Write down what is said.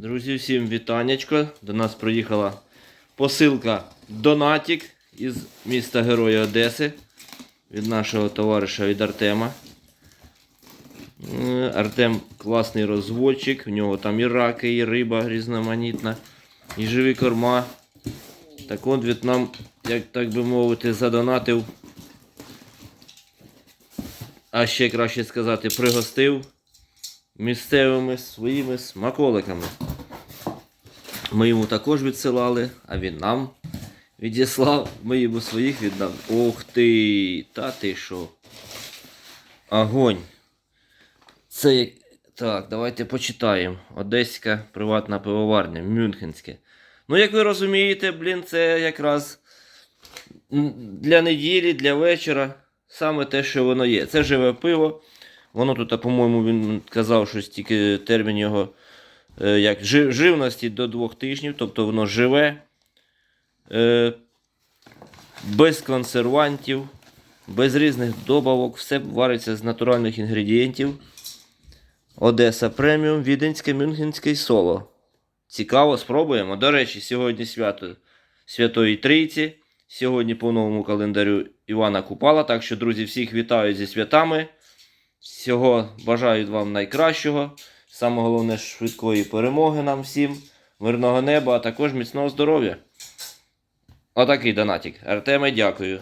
Друзі, всім вітанечко. До нас приїхала посилка Донатік із міста Героя Одеси від нашого товариша від Артема. Артем класний розводчик, в нього там і раки, і риба різноманітна, і живі корма. Так от він нам, як так би мовити, задонатив. А ще краще сказати, пригостив місцевими своїми смаколиками. Ми йому також відсилали, а він нам відіслав, ми йому своїх віддав. Ох ти! Та ти що? Огонь. Це так, давайте почитаємо. Одеська приватна пивоварня, Мюнхенське. Ну, як ви розумієте, блін, це якраз для неділі, для вечора. Саме те, що воно є. Це живе пиво. Воно тут, по-моєму, він казав, що тільки термін його як жи- живності до двох тижнів, тобто воно живе, е, без консервантів, без різних добавок, все вариться з натуральних інгредієнтів. Одеса преміум, Віденське, Мюнхенське соло. Цікаво, спробуємо. До речі, сьогодні свято Святої Трійці. Сьогодні по новому календарю Івана Купала. Так що, друзі, всіх вітаю зі святами. Всього бажаю вам найкращого. Саме головне швидкої перемоги нам всім, мирного неба, а також міцного здоров'я. Отакий донатик. Артеме, дякую.